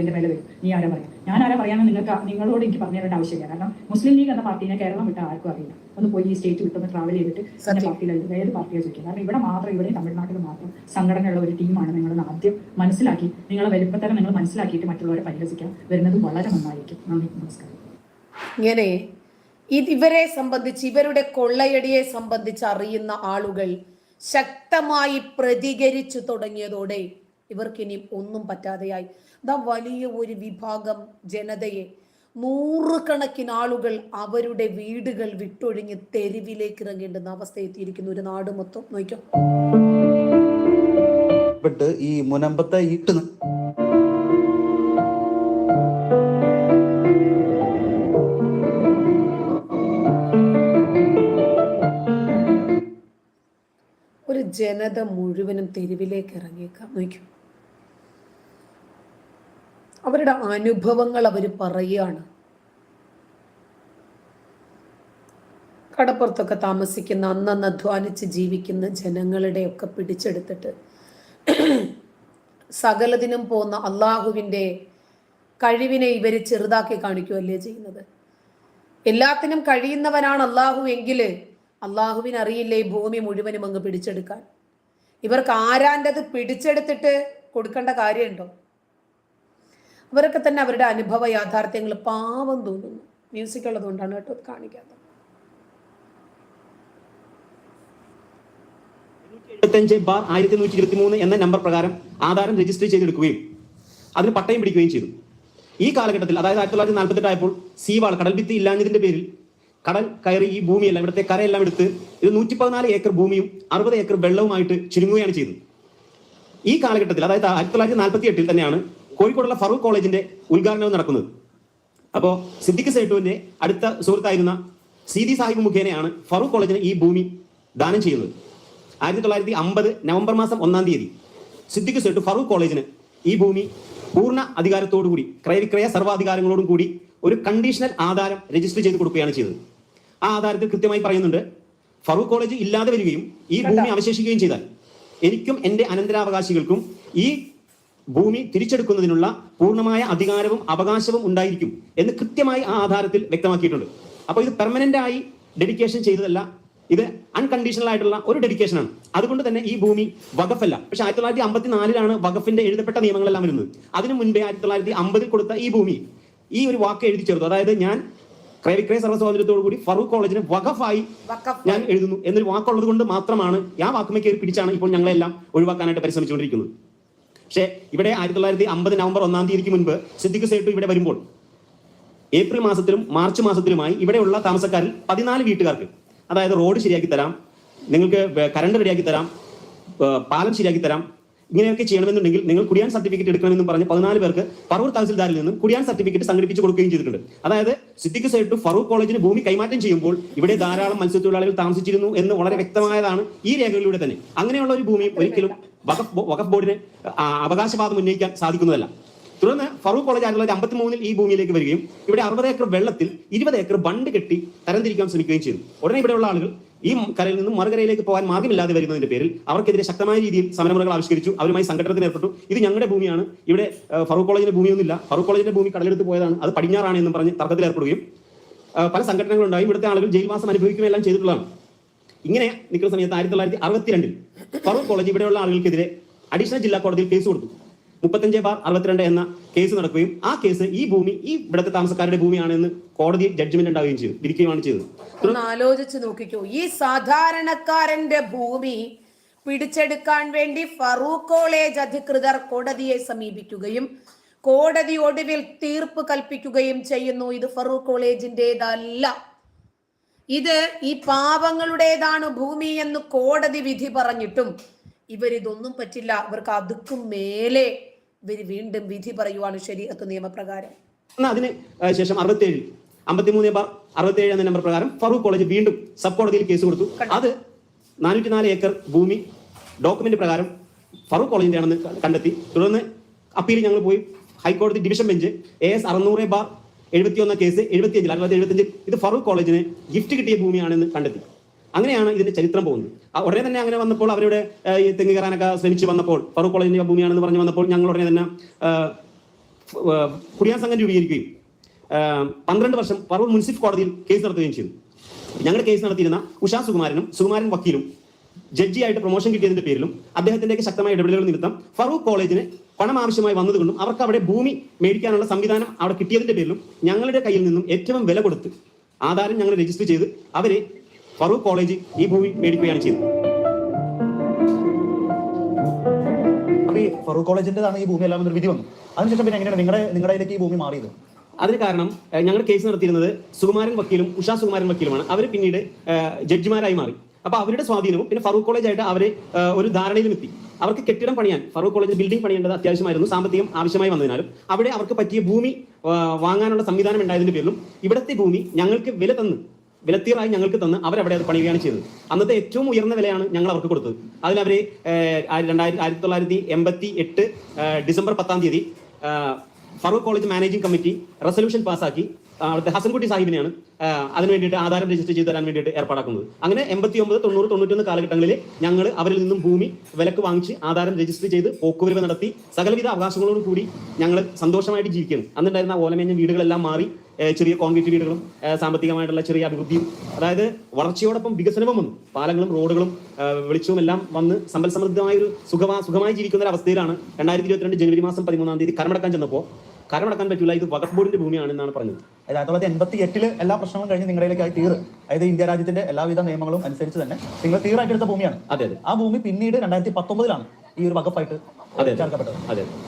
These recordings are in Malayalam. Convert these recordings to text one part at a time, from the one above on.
എന്റെ മേലെ വരും. നീ ആരാ പറയാം ഞാൻ ആരാ പറയാമെന്ന് നിങ്ങൾക്ക് നിങ്ങളോട് എനിക്ക് പറഞ്ഞു തരേണ്ട ആവശ്യമില്ല. കാരണം മുസ്ലിം ലീഗ് എന്ന പാർട്ടീനെ കേരളം വിട്ട ആർക്കും അറിയില്ല. ഒന്ന് പോയി ഈ സ്റ്റേറ്റ് വിട്ടൊന്ന് ട്രാവൽ ചെയ്തിട്ട് എന്റെ സത്യം. പാർട്ടിയിലല്ല ഏത് പാർട്ടിയെ ചോദിക്കുക. കാരണം ഇവിടെ മാത്രം ഇവിടെ തമിഴ്നാട്ടിൽ മാത്രം സംഘടനയുള്ള ഒരു ടീമാണ് നിങ്ങൾ ആദ്യം മനസ്സിലാക്കി നിങ്ങളെ വലിപ്പത്തരം നിങ്ങൾ മനസ്സിലാക്കിയിട്ട് മറ്റുള്ളവരെ പരിഹസിക്കാൻ വരുന്നത് വളരെ നന്നായിരിക്കും. നന്ദി. നമസ്കാരം. ഇങ്ങനെ ഇവരെ സംബന്ധിച്ച് ഇവരുടെ കൊള്ളയടിയെ സംബന്ധിച്ച് അറിയുന്ന ആളുകൾ ശക്തമായി പ്രതികരിച്ചു തുടങ്ങിയതോടെ ഇവർക്കിനി ഒന്നും പറ്റാതെയായി. ദാ വലിയ ഒരു വിഭാഗം ജനതയെ നൂറുകണക്കിന് ആളുകൾ അവരുടെ വീടുകൾ വിട്ടൊഴിഞ്ഞ് തെരുവിലേക്ക് ഇറങ്ങേണ്ടുന്ന അവസ്ഥ എത്തിയിരിക്കുന്നു ഒരു നാട് മൊത്തം. പെട്ട് ഈ മുനമ്പത്തെ ഈട്ട് ഒരു ജനത മുഴുവനും തെരുവിലേക്ക് ഇറങ്ങിയേക്കാം. നോക്കൂ അവരുടെ അനുഭവങ്ങൾ അവർ പറയുകയാണ്. കടപ്പുറത്തൊക്കെ താമസിക്കുന്ന അന്നന്ന് അധ്വാനിച്ച് ജീവിക്കുന്ന ജനങ്ങളുടെ ഒക്കെ പിടിച്ചെടുത്തിട്ട് സകലതിനും പോകുന്ന അള്ളാഹുവിന്റെ കഴിവിനെ ഇവർ ചെറുതാക്കി കാണിക്കുകയല്ലേ ചെയ്യുന്നത്? എല്ലാത്തിനും കഴിയുന്നവനാണ് അള്ളാഹു എങ്കിൽ അള്ളാഹുവിനറിയില്ലേ ഈ ഭൂമി മുഴുവനും അങ്ങ് പിടിച്ചെടുക്കാൻ? ഇവർക്ക് ആരാന്റെത് പിടിച്ചെടുത്തിട്ട് കൊടുക്കേണ്ട കാര്യമുണ്ടോ? അവരൊക്കെ തന്നെ അവരുടെ അനുഭവ യാഥാർത്ഥ്യങ്ങൾ പാവം തോന്നുന്നു. മ്യൂസിക് ഉള്ളതുകൊണ്ടാണ് കേട്ടോ കാണിക്കാത്തത്. എഴുപത്തഞ്ച് ബാർ ആയിരത്തി നൂറ്റി ഇരുപത്തി മൂന്ന് എന്ന നമ്പർ പ്രകാരം ആധാരം രജിസ്റ്റർ ചെയ്തെടുക്കുകയും അതിന് പട്ടയം പിടിക്കുകയും ചെയ്തു. ഈ കാലഘട്ടത്തിൽ അതായത് ആയിരത്തി തൊള്ളായിരത്തി നാൽപ്പത്തെട്ട് ആയപ്പോൾ സീവാൾ കടൽ ഭിത്തി ഇല്ലാഞ്ഞതിന്റെ പേരിൽ കടൽ കയറി ഈ ഭൂമിയെല്ലാം ഇവിടുത്തെ കരയെല്ലാം എടുത്ത് ഇത് നൂറ്റി പതിനാല് ഏക്കർ ഭൂമിയും അറുപത് ഏക്കർ വെള്ളവുമായിട്ട് ചുരുങ്ങുകയാണ് ചെയ്തത്. ഈ കാലഘട്ടത്തിൽ അതായത് ആയിരത്തി തൊള്ളായിരത്തി നാൽപ്പത്തി എട്ടിൽ തന്നെയാണ് കോഴിക്കോടുള്ള ഫറൂഖ് കോളേജിന്റെ ഉദ്ഘാടനവും നടക്കുന്നത്. അപ്പോൾ സിദ്ദിഖ് സേട്ടുവിന്റെ അടുത്ത സുഹൃത്തായിരുന്ന സീതി സാഹിബ് മുഖേനയാണ് ഫറൂഖ് കോളേജിന് ഈ ഭൂമി ദാനം ചെയ്യുന്നത്. ആയിരത്തി തൊള്ളായിരത്തി അമ്പത് നവംബർ മാസം ഒന്നാം തീയതി സിദ്ദിഖ് സേട്ടു ഫറൂഖ് കോളേജിന് ഈ ഭൂമി പൂർണ അധികാരത്തോടുകൂടി ക്രയവിക്രയ സർവാധികാരങ്ങളോടും കൂടി ഒരു കണ്ടീഷണൽ ആധാരം രജിസ്റ്റർ ചെയ്ത് കൊടുക്കുകയാണ് ചെയ്തത്. ആ ആധാരത്തിൽ കൃത്യമായി പറയുന്നുണ്ട് ഫറൂഖ് കോളേജ് ഇല്ലാതെ വരികയും ഈ ഭൂമി അവശേഷിക്കുകയും ചെയ്താൽ എനിക്കും എന്റെ അനന്തരാവകാശികൾക്കും ഈ ഭൂമി തിരിച്ചെടുക്കുന്നതിനുള്ള പൂർണമായ അധികാരവും അവകാശവും ഉണ്ടായിരിക്കും എന്ന് കൃത്യമായി ആ ആധാരത്തിൽ വ്യക്തമാക്കിയിട്ടുണ്ട്. അപ്പോൾ ഇത് പെർമനന്റ് ആയി ഡെഡിക്കേഷൻ ചെയ്തതല്ല ഇത് അൺകണ്ടീഷണൽ ആയിട്ടുള്ള ഒരു ഡെഡിക്കേഷൻ ആണ്. അതുകൊണ്ട് തന്നെ ഈ ഭൂമി വകഫല്ല പക്ഷെ ആയിരത്തി തൊള്ളായിരത്തി അമ്പത്തി നാലിലാണ് വകഫിന്റെ എഴുതപ്പെട്ട നിയമങ്ങളെല്ലാം വരുന്നത്. അതിനു മുൻപേ ആയിരത്തി തൊള്ളായിരത്തി അമ്പതിൽ കൊടുത്ത ഈ ഭൂമി ഈ ഒരു വാക്ക് എഴുതി ചേർത്തു. അതായത് ഞാൻ ക്രയവിക്രയ സർവ സ്വാതന്ത്ര്യത്തോടു കൂടി ഫറൂഖ് കോളേജിന് വകഫായി ഞാൻ എഴുതുന്നു. എന്നൊരു വാക്കുള്ളത് കൊണ്ട് മാത്രമാണ് ആ വാക്കുമേ കയറി പിടിച്ചാണ് ഇപ്പോൾ ഞങ്ങളെല്ലാം ഒഴിവാക്കാനായിട്ട് പരിശ്രമിച്ചുകൊണ്ടിരിക്കുന്നത്. പക്ഷേ ഇവിടെ ആയിരത്തി തൊള്ളായിരത്തി അമ്പത് നവംബർ ഒന്നാം തീയതിക്ക് മുൻപ് സിദ്ദിഖ് സേട്ടു ഇവിടെ വരുമ്പോൾ ഏപ്രിൽ മാസത്തിലും മാർച്ച് മാസത്തിലുമായി ഇവിടെയുള്ള താമസക്കാരിൽ പതിനാല് വീട്ടുകാർക്ക് അതായത് റോഡ് ശരിയാക്കി തരാം നിങ്ങൾക്ക് കറണ്ട് റെഡിയാക്കി തരാം പാലം ശരിയാക്കി തരാം ഇങ്ങനെയൊക്കെ ചെയ്യണമെന്നുണ്ടെങ്കിൽ നിങ്ങൾ കുടിയാൻ സർട്ടിഫിക്കറ്റ് എടുക്കണമെന്ന് പറഞ്ഞ് പതിനാല് പേർക്ക് ഫറൂർ തഹസിൽദാരിൽ നിന്നും കുടിയാൻ സർട്ടിഫിക്കറ്റ് സംഘടിപ്പിച്ച് കൊടുക്കുകയും ചെയ്തിട്ടുണ്ട്. അതായത് സിദ്ദിഖ് സൈഡ് ഫറൂഖ് കോളേജിന് ഭൂമി കൈമാറ്റം ചെയ്യുമ്പോൾ ഇവിടെ ധാരാളം മത്സ്യത്തൊഴിലാളികൾ താമസിച്ചിരുന്നു എന്ന് വളരെ വ്യക്തമായതാണ് ഈ രേഖകളിലൂടെ തന്നെ. അങ്ങനെയുള്ള ഒരു ഭൂമി ഒരിക്കലും വകഫ് വഖഫ് ബോർഡിന് അവകാശവാദം ഉന്നയിക്കാൻ സാധിക്കുന്നതല്ല. തുടർന്ന് ഫറൂഖ് കോളേജ് ആയിരത്തി തൊള്ളായിരത്തി അമ്പത്തി മൂന്നിൽ ഈ ഭൂമിയിലേക്ക് വരികയും ഇവിടെ അറുപത് ഏക്കർ വെള്ളത്തിൽ ഇരുപത് ഏക്കർ ബണ്ട് കെട്ടി തരംതിരിക്കാൻ ശ്രമിക്കുകയും ചെയ്തു. ഉടനെ ഇവിടെയുള്ള ആളുകൾ ഈ കരയിൽ നിന്നും മറുകരയിലേക്ക് പോകാൻ മാർഗമില്ലാതെ വരുന്നതിന്റെ പേരിൽ അവർക്കെതിരെ ശക്തമായ രീതിയിൽ സമരമുറകൾ ആവിഷ്കരിച്ചു. അവരുമായി സംഘടനത്തിന് ഏർപ്പെട്ടു. ഇത് ഞങ്ങളുടെ ഭൂമിയാണ്. ഇവിടെ ഫറൂഖ് കോളേജിന്റെ ഭൂമിയൊന്നുമില്ല. ഫറൂഖ് കോളേജിന്റെ ഭൂമി കടലെടുത്ത് പോയതാണ്. അത് പടിഞ്ഞാറാണ് എന്നും പറഞ്ഞ് തർക്കത്തിൽ ഏർപ്പെടുകയും പല സംഘടനകളുണ്ടായി. ഇവിടുത്തെ ആളുകൾ ജയിൽവാസം അനുഭവിക്കുകയും എല്ലാം ചെയ്തിട്ടുള്ളതാണ്. ഇങ്ങനെ നിൽക്കുന്ന സമയത്ത് ആയിരത്തി തൊള്ളായിരത്തി അറുപത്തിരണ്ടിൽ ഫറൂഖ് കോളേജ് ഇവിടെയുള്ള ആളുകൾക്കെതിരെ അഡീഷണൽ ജില്ലാ കോടതിയിൽ കേസ് കൊടുത്തു. മുപ്പത്തഞ്ച് ബാർ അറുപത്തിരണ്ട് എന്ന കേസ് നടക്കുകയും ആ കേസ് ഈ ഭൂമി ഈ ഇവിടുത്തെ താമസക്കാരുടെ ഭൂമിയാണെന്ന് കോടതി ജഡ്ജ്മെന്റ് ഉണ്ടാവുകയും ചെയ്തു. ഇരിക്കുകയാണ് ചെയ്തത്. ഒന്ന് ആലോചിച്ച് നോക്കിക്കോ. ഈ സാധാരണക്കാരന്റെ ഭൂമി പിടിച്ചെടുക്കാൻ വേണ്ടി ഫറൂഖ് കോളേജ് അധികൃതർ കോടതിയെ സമീപിക്കുകയും കോടതി ഒടുവിൽ തീർപ്പ് കൽപ്പിക്കുകയും ചെയ്യുന്നു. ഇത് ഫറൂഖ് കോളേജിന്റെതല്ല ഇത് ഈ പാപങ്ങളുടേതാണ് ഭൂമി എന്ന് കോടതി വിധി പറഞ്ഞിട്ടും ഇവരിതൊന്നും പറ്റില്ല. ഇവർക്ക് അതുക്കും മേലെ ഇവർ വീണ്ടും വിധി പറയുവാണ് ശരീരത്ത് നിയമപ്രകാരം. അതിന് ശേഷം അറുപത്തേഴിൽ അമ്പത്തിമൂന്ന് അറുപത്തേഴ് എന്ന നമ്പർ പ്രകാരം ഫറൂഖ് കോളേജ് വീണ്ടും സബ് കോടതിയിൽ കേസ് കൊടുത്തു. അത് നാനൂറ്റി നാല് ഏക്കർ ഭൂമി ഡോക്യുമെന്റ് പ്രകാരം ഫറൂഖ് കോളേജിന്റെ ആണെന്ന് കണ്ടെത്തി. തുടർന്ന് അപ്പീൽ ഞങ്ങൾ പോയി ഹൈക്കോടതി ഡിവിഷൻ ബെഞ്ച് എ എസ് അറുന്നൂറ് ബാർ എഴുപത്തിയൊന്ന കേസ് എഴുപത്തിയഞ്ചിൽ അറുപത്തി എഴുപത്തിയഞ്ചിൽ ഇത് ഫറൂഖ് കോളേജിന് ഗിഫ്റ്റ് കിട്ടിയ ഭൂമിയാണെന്ന് കണ്ടെത്തി. അങ്ങനെയാണ് ഇതിന്റെ ചരിത്രം പോകുന്നത്. ഉടനെ തന്നെ അങ്ങനെ വന്നപ്പോൾ അവരുടെ ഈ തെങ്ങ് കയറാനൊക്കെ ശ്രമിച്ചു വന്നപ്പോൾ ഫറൂഖ് കോളേജിന്റെ ഭൂമിയാണെന്ന് പറഞ്ഞു വന്നപ്പോൾ ഞങ്ങൾ ഉടനെ തന്നെ കുടിയാൻ സംഘം രൂപീകരിക്കുകയും പന്ത്രണ്ട് വർഷം പറവൂർ മുനിസിപ്പൽ കോടതിയിൽ കേസ് നടത്തുകയും ചെയ്തു. ഞങ്ങളുടെ കേസ് നടത്തിയിരുന്ന ഉഷാ സുകുമാരനും സുകുമാരൻ വക്കീലും ജഡ്ജിയായിട്ട് പ്രൊമോഷൻ കിട്ടിയതിന്റെ പേരിലും അദ്ദേഹത്തിന്റെയൊക്കെ ശക്തമായ ഇടപെടലുകൾ നിമിത്തം ഫറൂഖ് കോളേജിന് പണം ആവശ്യമായി വന്നതുകൊണ്ടും അവർക്ക് അവിടെ ഭൂമി മേടിക്കാനുള്ള സംവിധാനം അവിടെ കിട്ടിയതിന്റെ പേരിലും ഞങ്ങളുടെ കയ്യിൽ നിന്നും ഏറ്റവും വില കൊടുത്ത് ആധാരം ഞങ്ങൾ രജിസ്റ്റർ ചെയ്ത് അവരെ ഫറൂഖ് കോളേജ് ഈ ഭൂമി മേടിക്കുകയാണ് ചെയ്തത്. അപ്പൊ ഈ ഫറൂഖ് കോളേജിന്റെതാണ് ഈ ഭൂമി എല്ലാം എന്നൊരു വിധി വന്നു. അതിനുശേഷം പിന്നെ എങ്ങനെയാണ് നിങ്ങളുടെ നിങ്ങളുടെ ഈ ഭൂമി മാറിയത്? അതിന് കാരണം ഞങ്ങൾ കേസ് നടത്തിയിരുന്നത് സുകുമാരൻ വക്കീലും ഉഷാ സുകുമാരൻ വക്കീലുമാണ്. അവർ പിന്നീട് ജഡ്ജിമാരായി മാറി. അപ്പൊ അവരുടെ സ്വാധീനവും പിന്നെ ഫറൂഖ് കോളേജ് ആയിട്ട് അവരെ ഒരു ധാരണയിലും എത്തി അവർക്ക് കെട്ടിടം പണിയാൻ ഫറൂഖ് കോളേജ് ബിൽഡിംഗ് പണിയേണ്ടത് അത്യാവശ്യമായിരുന്നു. സാമ്പത്തികം ആവശ്യമായി വന്നതിനാലും അവിടെ അവർക്ക് പറ്റിയ ഭൂമി വാങ്ങാനുള്ള സംവിധാനം ഉണ്ടായതിന്റെ പേരിലും ഇവിടുത്തെ ഭൂമി ഞങ്ങൾക്ക് വില തന്ന് വിലത്തീറായി ഞങ്ങൾക്ക് തന്ന് അവരവിടെ അത് പണിയുകയാണ് ചെയ്തത്. അന്നത്തെ ഏറ്റവും ഉയർന്ന വിലയാണ് ഞങ്ങൾ അവർക്ക് കൊടുത്തത്. അതിലവർ രണ്ടായിരത്തി ആയിരത്തി തൊള്ളായിരത്തി എൺപത്തി എട്ട് ഡിസംബർ പത്താം തീയതി Farook college managing committee resolution പാസ്സാക്കി. അവിടുത്തെ ഹസൻകുട്ടി സാഹിബിനെയാണ് അതിന് വേണ്ടിയിട്ട് ആധാരം രജിസ്റ്റർ ചെയ്ത് തരാൻ വേണ്ടിയിട്ട് ഏർപ്പാടാക്കുന്നത്. അങ്ങനെ എൺപത്തി ഒമ്പത് തൊണ്ണൂറ് തൊണ്ണൂറ്റൊന്ന് കാലഘട്ടങ്ങളിൽ ഞങ്ങൾ അവരിൽ നിന്നും ഭൂമി വിലക്ക് വാങ്ങിച്ച് ആധാരം രജിസ്റ്റർ ചെയ്ത് പോക്കുവരവ് നടത്തി സകലവിധ അവകാശങ്ങളോട് കൂടി ഞങ്ങൾ സന്തോഷമായിട്ട് ജീവിക്കുന്നു അന്നുണ്ടായിരുന്ന ഓലമേഞ്ഞ വീടുകളെല്ലാം മാറി ചെറിയ കോൺക്രീറ്റ് വീടുകളും സാമ്പത്തികമായിട്ടുള്ള ചെറിയ അഭിവൃദ്ധിയും അതായത് വളർച്ചയോടൊപ്പം വികസനവും വന്നു. പാലങ്ങളും റോഡുകളും വെളിച്ചവും എല്ലാം വന്ന് സമ്പൽ സമൃദ്ധമായ ഒരു സുഖമാ സുഖമായി ജീവിക്കുന്ന ഒരു അവസ്ഥയിലാണ് രണ്ടായിരത്തി ഇരുപത്തിരണ്ട് ജനുവരി മാസം പതിമൂന്നാം തീയതി കരമടക്കാൻ ചെന്നപ്പോൾ കരമടക്കാൻ പറ്റില്ല ഇത് വഖഫ് ബോർഡിന്റെ ഭൂമിയാണ് എന്നാണ് പറഞ്ഞത്. അതായത് ആയിരത്തി തൊള്ളായിരത്തി എൺപത്തി എട്ടിൽ എല്ലാ പ്രശ്നങ്ങളും കഴിഞ്ഞ് നിങ്ങളിലേക്കായി തീർ അതായത് ഇന്ത്യ രാജ്യത്തിന്റെ എല്ലാവിധ നിയമങ്ങളും അനുസരിച്ച് തന്നെ നിങ്ങൾ തീറായിട്ട് എടുത്ത ഭൂമിയാണ്. അതെ അതെ. ആ ഭൂമി പിന്നീട് രണ്ടായിരത്തി പത്തൊമ്പതിലാണ് ഈ ഒരു വകപ്പായിട്ട്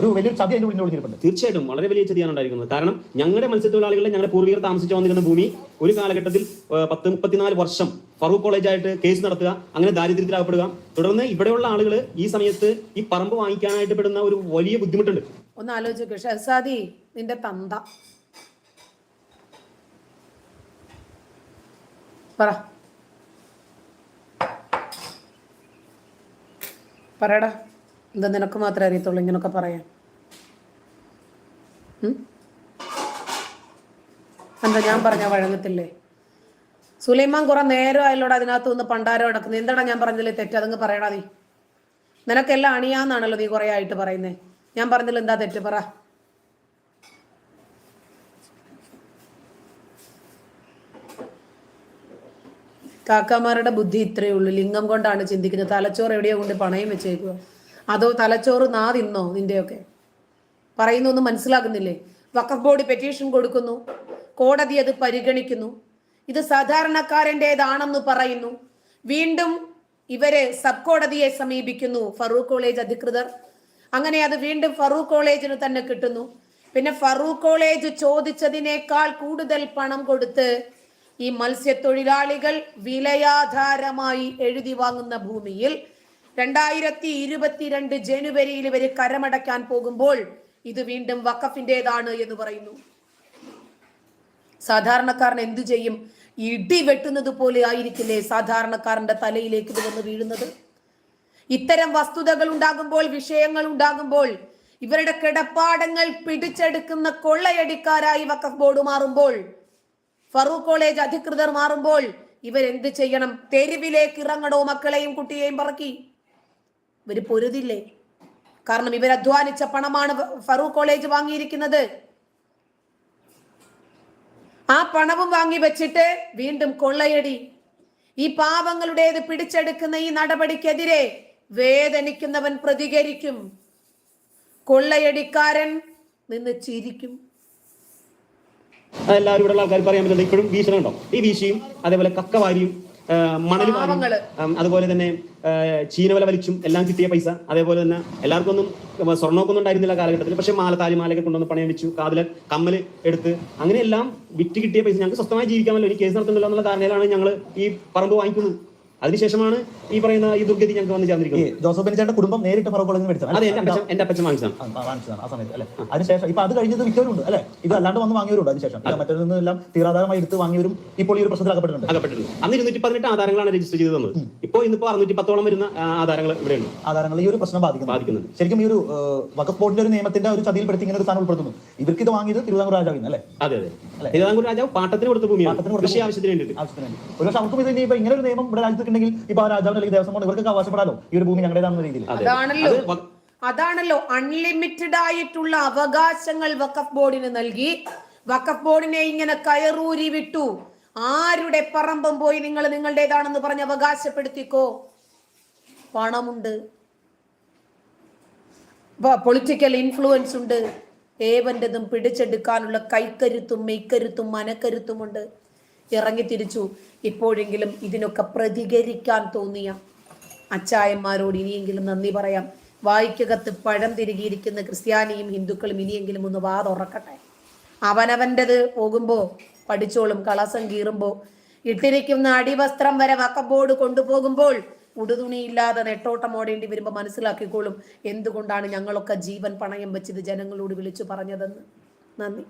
ഒരു വലിയൊരു ചതി അതിന്റെ ഉള്ളിൽ ഒളിഞ്ഞിരിപ്പുണ്ട്. തീർച്ചയായിട്ടും വളരെ വലിയ ചതിയാണ് ഉണ്ടായിരിക്കുന്നത്. കാരണം ഞങ്ങളുടെ മത്സ്യത്തൊഴിലാളികളെ ഞങ്ങളുടെ പൂർവികർ താമസിച്ചു വന്നിരുന്ന ഭൂമി ഒരു കാലഘട്ടത്തിൽ പത്ത് മുപ്പത്തിനാല് വർഷം ഫറൂഖ് കോളേജായിട്ട് കേസ് നടത്തുക അങ്ങനെ ദാരിദ്ര്യത്തിലാകപ്പെടുക. തുടർന്ന് ഇവിടെയുള്ള ആളുകൾ ഈ സമയത്ത് ഈ പറമ്പ് വാങ്ങിക്കാനായിട്ട് പെടുന്ന ഒരു വലിയ ബുദ്ധിമുട്ടുണ്ട്. ഒന്ന് ആലോചിക്കുക ഷഹസാദി നിന്റെ തന്ത. പറ. പറയടാ. എന്താ നിനക്ക് മാത്രമേ അറിയത്തുള്ളൂ ഇങ്ങനൊക്കെ പറയാൻ? എന്താ ഞാൻ പറഞ്ഞ വഴങ്ങത്തില്ലേ? സുലൈമാൻ കുറെ നേരം ആയല്ലോടെ അതിനകത്ത് നിന്ന് പണ്ടാരം അടക്കുന്നത് എന്താടാ ഞാൻ പറഞ്ഞതിൽ തെറ്റ്? അതങ്ങ് പറയടാ നീ. നിനക്കെല്ലാം അണിയാന്നാണല്ലോ നീ കുറെ ആയിട്ട് പറയുന്നേ. ഞാൻ പറഞ്ഞതിൽ എന്താ തെറ്റ് പറ. കാക്കാമാരുടെ ബുദ്ധി ഇത്രയേ ഉള്ളൂ. ലിംഗം കൊണ്ടാണ് ചിന്തിക്കുന്നത്. തലച്ചോറ് എവിടെയോ കൊണ്ട് പണയം വെച്ചേക്കുക അതോ തലച്ചോറ് നാ തിന്നോ നിന്റെയൊക്കെ? പറയുന്നൊന്നും മനസ്സിലാകുന്നില്ലേ? വഖഫ് ബോർഡ് പെറ്റീഷൻ കൊടുക്കുന്നു. കോടതി അത് പരിഗണിക്കുന്നു. ഇത് സാധാരണക്കാരന്റെതാണെന്ന് പറയുന്നു. വീണ്ടും ഇവരെ സബ് കോടതിയെ സമീപിക്കുന്നു ഫറൂഖ് കോളേജ് അധികൃതർ. അങ്ങനെ അത് വീണ്ടും ഫറൂഖ് കോളേജിന് തന്നെ കിട്ടുന്നു. പിന്നെ ഫറൂഖ് കോളേജ് ചോദിച്ചതിനേക്കാൾ കൂടുതൽ പണം കൊടുത്ത് ഈ മത്സ്യത്തൊഴിലാളികൾ വിലയാധാരമായി എഴുതി വാങ്ങുന്ന ഭൂമിയിൽ രണ്ടായിരത്തി ഇരുപത്തിരണ്ട് ജനുവരിയിൽ ഇവർ കരമടയ്ക്കാൻ പോകുമ്പോൾ ഇത് വീണ്ടും വഖഫിന്റേതാണ് എന്ന് പറയുന്നു. സാധാരണക്കാരൻ എന്തു ചെയ്യും? ഇടി വെട്ടുന്നത് പോലെ ആയിരിക്കില്ലേ സാധാരണക്കാരന്റെ തലയിലേക്ക് ഇത് വന്ന് വീഴുന്നത്? ഇത്തരം വസ്തുതകൾ ഉണ്ടാകുമ്പോൾ വിഷയങ്ങൾ ഉണ്ടാകുമ്പോൾ ഇവരുടെ കിടപ്പാടങ്ങൾ പിടിച്ചെടുക്കുന്ന കൊള്ളയടിക്കാരായി വഖഫ് ബോർഡ് മാറുമ്പോൾ ഫറൂഖ് കോളേജ് അധികൃതർ മാറുമ്പോൾ ഇവരെന്ത് ചെയ്യണം? തെരുവിലേക്ക് ഇറങ്ങണോ മക്കളെയും കുട്ടിയെയും പറക്കി? ഇവർ പൊരുതില്ലേ? കാരണം ഇവർ അധ്വാനിച്ച പണമാണ് ഫറൂഖ് കോളേജ് വാങ്ങിയിരിക്കുന്നത്. ആ പണവും വാങ്ങി വെച്ചിട്ട് വീണ്ടും കൊള്ളയടി. ഈ പാവങ്ങളുടേത് പിടിച്ചെടുക്കുന്ന ഈ നടപടിക്കെതിരെ വേദനിക്കുന്നവൻ പ്രതികരിക്കും. കൊള്ളയടിക്കാരൻ നിന്ന് ചിരിക്കും. എല്ലാവരും ഇവിടെ ആൾക്കാർ പറയാൻ പറ്റുന്നത് ഇപ്പോഴും ഭീഷണി ഉണ്ടോ ഈ വീശിയും അതേപോലെ കക്കവാരിയും. ഉം, അതുപോലെ തന്നെ ചീനവല വലിച്ചും എല്ലാം കിട്ടിയ പൈസ അതേപോലെ തന്നെ എല്ലാവർക്കും ഒന്നും സ്വർണമൊക്കെ ഒന്നും ഉണ്ടായിരുന്നില്ല കാലഘട്ടത്തിൽ. പക്ഷെ മാല താലിമാലയൊക്കെ കൊണ്ടുവന്ന് പണയം വെച്ചു കാതിലെ കമ്മൽ എടുത്ത് അങ്ങനെയെല്ലാം വിറ്റ് കിട്ടിയ പൈസ ഞങ്ങൾക്ക് സ്വസ്ഥമായി ജീവിക്കാമല്ലോ. ഇനി കേസ് നടത്തുന്നില്ല എന്നുള്ള കാരണയിലാണ് ഞങ്ങൾ ഈ പറമ്പ് വാങ്ങിക്കുന്നത്. അതിനുശേഷമാണ് ഈ പറയുന്ന ഈ ദുർഗതി ഞങ്ങൾക്ക് വന്ന് ചേർന്നിരിക്കുന്നത്. ജോസഫ് ബെനിച്ചേട്ടന്റെ കുടുംബം നേരിട്ട് ഫറൂഖ് കോളേജിൽ മേടിച്ചത് അതെ എന്റെ അപ്പച്ചൻ എന്റെ അപ്പച്ചൻ വാങ്ങിച്ചതാണ്. ആ, വാങ്ങിച്ചതാണ്. ആ സമയത്ത് അല്ലെ? അതിനുശേഷം ഇപ്പൊ അത് കഴിഞ്ഞത് മിക്കവരുണ്ട് അല്ലെ? ഇത് അല്ലാണ്ട് വന്ന് വാങ്ങിയവരുണ്ട് അതിനുശേഷം. മറ്റൊരു നിന്നെല്ലാം തീരാധാരമായി എടുത്ത് വാങ്ങിയവരും ഇപ്പോൾ ഈ ഒരു പ്രശ്നത്തിൽ അകപ്പെട്ടിട്ടുണ്ട്. അകപ്പെട്ടിട്ടുണ്ട്. അന്ന് ഇരുന്നൂറ്റി പതിനെട്ട് ആധാരങ്ങളാണ് രജിസ്റ്റർ ചെയ്ത് തന്നത് ഇപ്പോൾ ഇന്നിപ്പോ അറുന്നൂറ്റി പത്തോളം വരുന്ന ആധാരങ്ങൾ ഇവിടെയുണ്ട്. ആധാരങ്ങൾ ഈ ഒരു പ്രശ്നം ബാധിക്കുന്നു ബാധിക്കുന്നുണ്ട്. ശരിക്കും ഈ ഒരു ഏഹ്, ബോർഡിന്റെ ഒരു നിയമത്തിന്റെ ഒരു ചതിയിൽ ചതിയിൽപ്പെടുത്തി ഇങ്ങനെ ഒരു സ്ഥാനം ഉൾപ്പെടുത്തുന്നു. ഇവർക്ക് ഇത് വാങ്ങിയത് തിരുവിതാംകൂർ രാജാവിന്ന് അല്ലേ? അതെ അതെ. തിരുവിതാംകൂർ രാജാവ് പാട്ടത്തിന് കൊടുത്ത ഭൂമിയാണ്. കൃഷി ആവശ്യത്തിന് വേണ്ടിയിട്ട്. ആവശ്യത്തിന് വേണ്ടി. ഒരു പക്ഷെ അവർക്കും ഇത് ഇപ്പൊ ഇങ്ങനെ ഒരു നിയമം ഇവിടെ രാജ്യത്തുണ്ടെങ്കിൽ ഇപ്പൊ ആ രാജാവിന് അല്ലെങ്കിൽ ദേവസ്വം ബോർഡ് ഇവർക്ക് അവകാശപ്പെടാലോ? ഈ ഒരു ഭൂമി ഞങ്ങളുടേതാണെന്ന രീതിയിൽ. അതെ. അതാണല്ലോ. അത് അതാണല്ലോ. അൺലിമിറ്റഡ് ആയിട്ടുള്ള അവകാശങ്ങൾ വഖഫ് ബോർഡിന് നൽകി. വഖഫ് ബോർഡിനെ ഇങ്ങനെ കയറൂരി വിട്ടു. ആരുടെ പറമ്പും പോയി നിങ്ങൾ നിങ്ങളുടേതാണെന്ന് പറഞ്ഞ് അവകാശപ്പെടുത്തിക്കോ? പണമുണ്ട്. പൊളിറ്റിക്കൽ ഇൻഫ്ലുവൻസ് ഉണ്ട്. ഏവന്റെതും പിടിച്ചെടുക്കാനുള്ള കൈക്കരുത്തും മെയ്ക്കരുത്തും മനക്കരുത്തുമുണ്ട് ഇറങ്ങി തിരിച്ചു. ഇപ്പോഴെങ്കിലും ഇതിനൊക്കെ പ്രതികരിക്കാൻ തോന്നിയ അച്ചായന്മാരോട് ഇനിയെങ്കിലും നന്ദി പറയാം. വായിക്കകത്ത് പഴം തിരികിയിരിക്കുന്ന ക്രിസ്ത്യാനിയും ഹിന്ദുക്കളും ഇനിയെങ്കിലും ഒന്ന് വാതുറക്കട്ടെ അവനവന്റെത് പോകുമ്പോൾ പഠിച്ചോളും കളസം കീറുമ്പോൾ ഇട്ടിരിക്കുന്ന അടിവസ്ത്രം വരെ വക്കബോർഡ് കൊണ്ടുപോകുമ്പോൾ ഉടുതുണിയില്ലാതെ നെട്ടോട്ടം ഓടേണ്ടി വരുമ്പോൾ മനസ്സിലാക്കിക്കോളും. എന്തുകൊണ്ടാണ് ഞങ്ങളൊക്കെ ജീവൻ പണയം വെച്ചത്? ജനങ്ങളോട് വിളിച്ചു പറഞ്ഞതെന്ന്. നന്ദി.